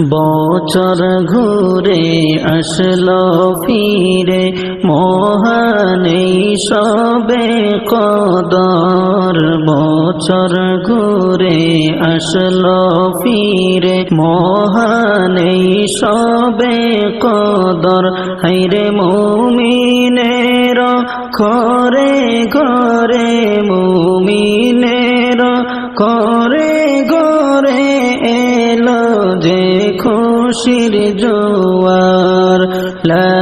বছর ঘুরে আসলো ফিরে, মহানে সবে কদর। বছর ঘুরে আসলো ফিরে, মহানে সবে কদর। হাইরে মুমিনের খরে ঘরে মুমিনের করে খুশির জোয়ার, লা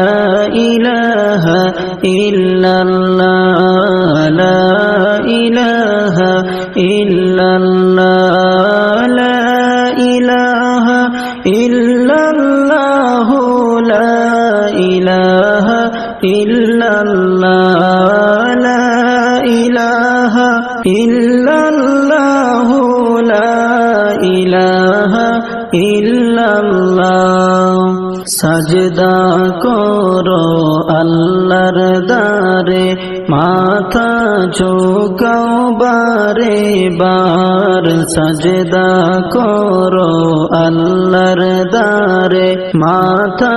ইলাহা ইল্লাল্লাহ, লা ইলাহা ইল্লাল্লাহ, লা ইলাহা ইল্লাল্লাহ, লা ইলাহা ইল্লাল্লাহ, লা ইলাহা ইল্লাল্লাহ, লা ইলাহা ইল্লাল্লাহ সাজদা করো আল্লাহর দারে মাথা ঝুঁকাও বারে বার। সাজদা করো আল্লাহর দারে মাথা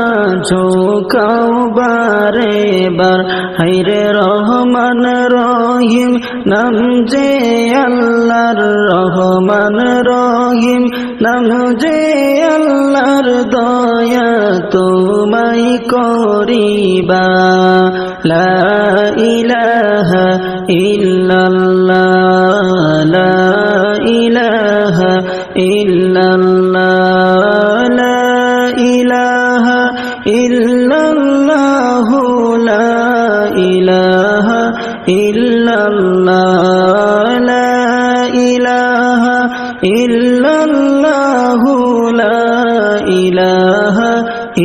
ঝুঁকাও বারে বার। হাইরে রহমান রহিম, নাম যে আল্লাহর রহমান রহিম নাম যে আল্লাহর দয়া তোমাই করিবা লা ইলাহা ইল্লাল্লাহ লা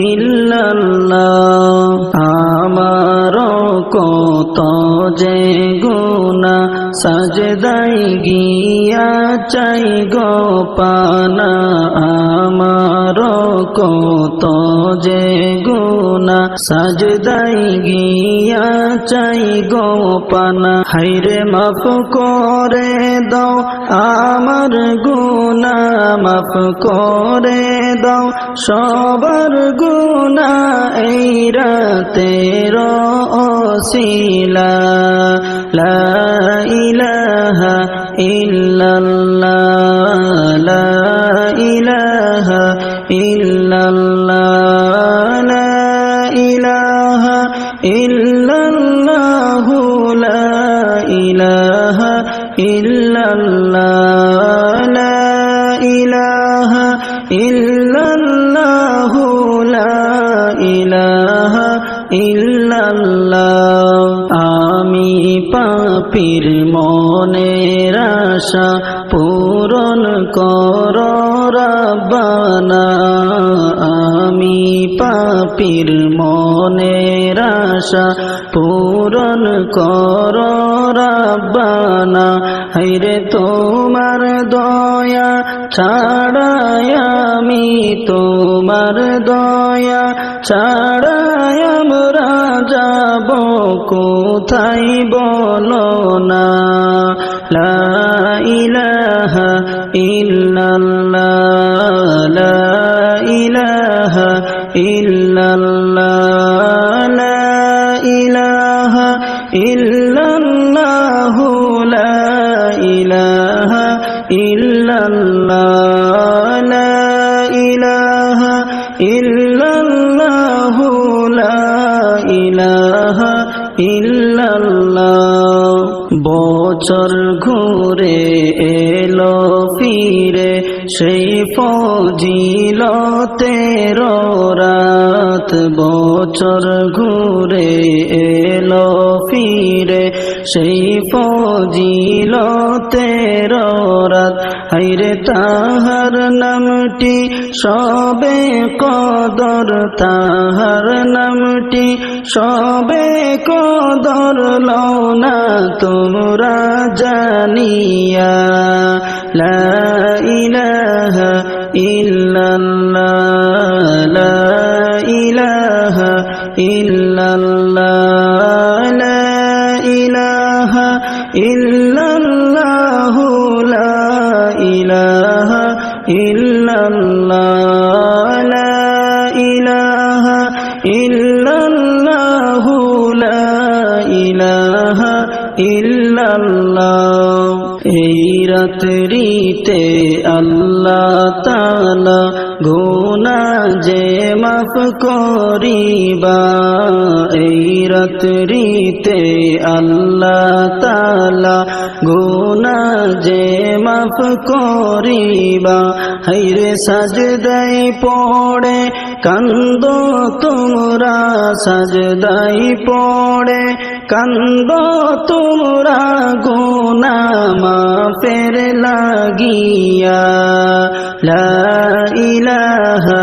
ইল্লাল্লাহ আমার কত যে সাজদাই গিয়া চাই গো পানা আমার কত যে গুনা সাজদাই গিয়া চাই গো পানা, হাইরে মাফ করে দাও, আমার গুনা মাফ করে দাও। সবার গুনা এই রাতের অশিলা, লা ইলাহা ইলাহা ইল্লাল্লাহ। আমি পাপির মনের আশা পূরণ কর রাব্বানা। আমি পাপির মনের আশা পূরণ কর রাব্বানা। হাইরে তোমার দয়া ছাড়াই আমি তোমার দয়া ছাড়াই আমরা যাব। কোথায় বলো না? লা ইলাহা ইল্লাল্লাহ। লা ইলাহা ইল্লাল্লাহ। বছর ঘুরে এলো ফিরে সেই ফজিল তেরো রাত বছর ঘুরে এলো ফিরে। সেই ফজিল তের রাত। হাইরে তাহার নামটি সবে কদর, তাহার নামটি সবে কদর লোনা তোমরা জানিয়া। লা রাত্রিতে আল্লাহ মাফ করিবা, এই রাত্রিতে আল্লাহ তালা গুনা যে মাফ করিবা হাইরে সাজদাই পড়ে, কান্দ তোমরা সাজদাই পড়ে, কান্দ তোমরা গুনা মাফের লাগিয়া, লা ইলাহা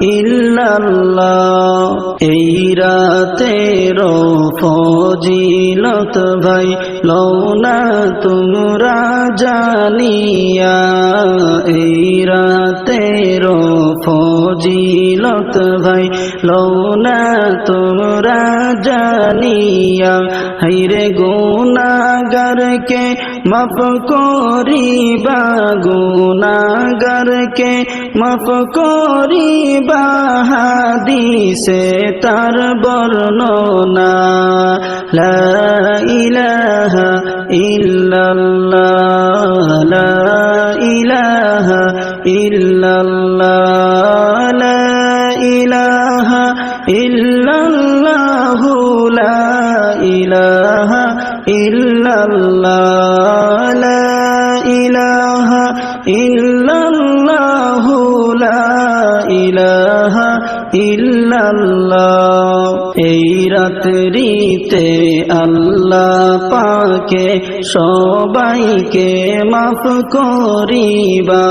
ইল্লাল্লাহ। এই রাতের ফজিলত ভাই লৌনা তোমরা জানিয়া, এই রাতের ফজিলত ভাই লৌনা তোমরা জানিয়া, হাইরে গুনাগারকে মাফ করিবা গুনাগারকে মাফ করিবা হাদিসে তার বর্ণনা। লা ইলাহা ইল্লাল্লাহ, লা ইলাহা ইল্লাল্লাহ, লা ইলাহা ইল্লাল্লাহ, লা ইলাহা ইল্লাল্লাহ। ইল্লাল্লাহ এই রাত্রিতে আল্লাহ পাকে সবাইকে মাফ করিবা।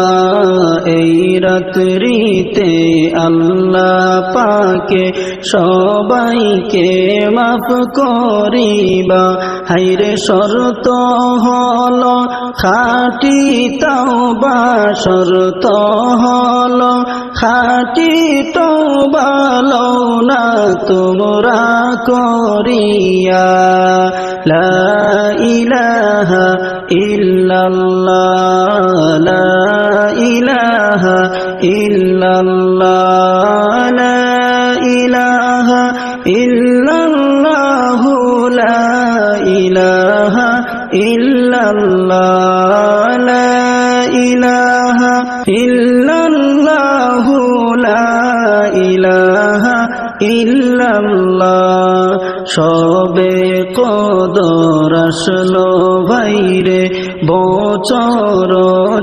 এই রাত্রিতে আল্লাহ পাকে সবাইকে মাফ করিবা। হাইরে শরত হল খাটি তাওবা, শরত হল খাটি তওবা লওনা তোমরা করিয়া, লা ইলাহা ইল্লাল্লাহ, লা ইলাহা ইল্লাল্লাহ, লা ইলাহা ইল্লাল্লাহ, লা ইলাহা ইল্লাল্লাহ, লা সবে কদর আসলো ভাইরে, বছর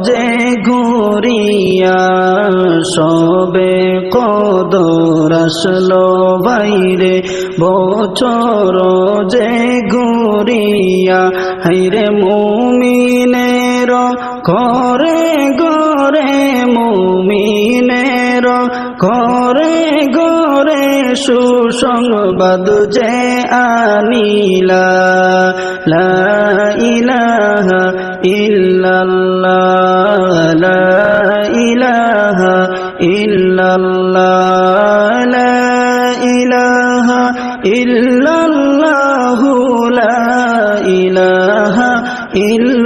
যে ঘুরিয়া সবে কদর আসলো ভাইরে, বছর যে ঘুরিয়া হাইরে মুমিনের ঘরে ঘরে মুমিনের ঘরে ঘরে সুসংবাদ যে আনিলা লা ইলাহা ইল্লাল্লাহ, লা ইলাহা ইল্লাল্লাহ, লা ইলাহা ইল্লাল্লাহ লা ইলাহা ইল্লাল্লাহ